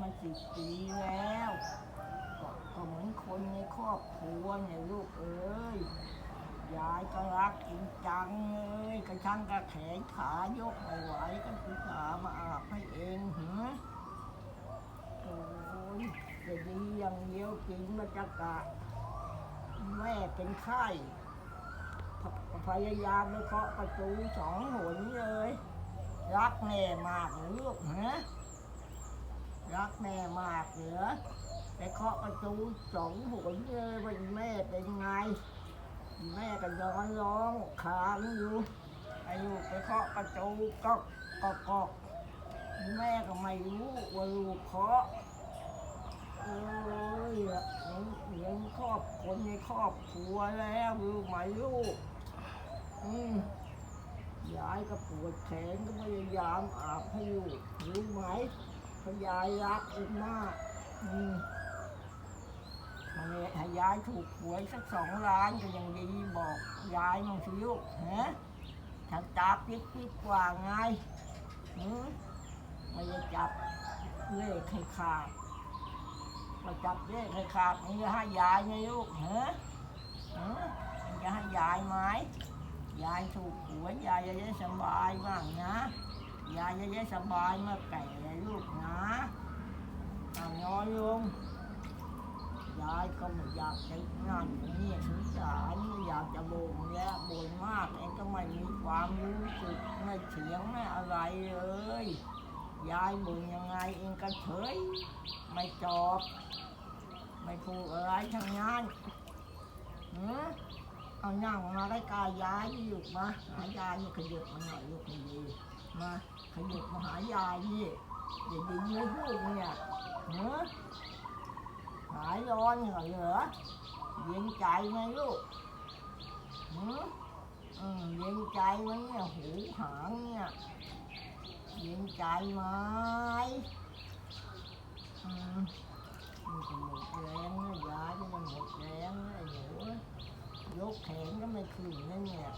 มาสิบปีแล้วก็ก็เหมือนคนในครอบครัวเนี่ยลูกเอ้ยยายก็รักจริงจังเลยกระช่งกระแขนขายกไม่ไหวก็คือขามาอาบให้เองเหรอโอ้ยจะดีอย่างเดียวกินมาจะกะ แม่เป็นไข้พพยายามไปเคาะประตูสองหนเลย รักแม่มากลูกฮะ รักแม่มากเหรอไปเคาะประตูสองหนเลยว่าแม่เป็นไง แม่ก็นอนร้องครางอยู่ไอ้ลูกไปเคาะประตูก็ก็ก็แม่ก็ไม่รู้ว่าลูกเคาะโอ้ยเลี้ยงเลี้ยงครอบคนในครอบครัวแล้วรู้ไหมลูกอืมยายก็ปวดแขนก็พยายามอาบให้ลูกรู้ไหม พราะยายรักลูกมาก อืมมาเลยให้ยายถูกหวยสักสองล้านก็ยังดีบอกยายมั่งสิลูกฮะถ้าตาปิดปิดกว่าไงอืมไม่ได้จับเลขให้ขาดมาจับเลขให้ขาดมึงจะให้ยายไงลูกฮะฮะมึงจะให้ยายไหมยายถูกหวยยายจะได้สบายบ้างนะ ยายจะได้สบายเมื่อแก่ลูกนะเอานอนลงยายก็ไม่อยากจะนั่นนี่สงสารไม่อยากจะบ่นแล้วบ่นมากเองก็ไม่มีความรู้สึกไม่เถียงไม่อะไรเลย ยายบ่นยังไงเองก็เฉยไม่จอบไม่พูดอะไรทั้งนั้นหือเอานั่งมาได้กายยายนี่ลูกมาหายายนี่ขยับมาหน่อยลูกดี มาขยับมาหายายนี่อย่าดึงเลยลูกเนี่ยหือหายร้อนเหรอเหรอเย็นใจไหมลูกหืออืมเย็นใจไหมเนี่ยหูหางเนี่ยเย็นใจไหมอืมมันก็หมดแรงนะยายก็มันหมดแรงนะไอ้หนูยกแขนก็ไม่ขึ้นนะเนี่ย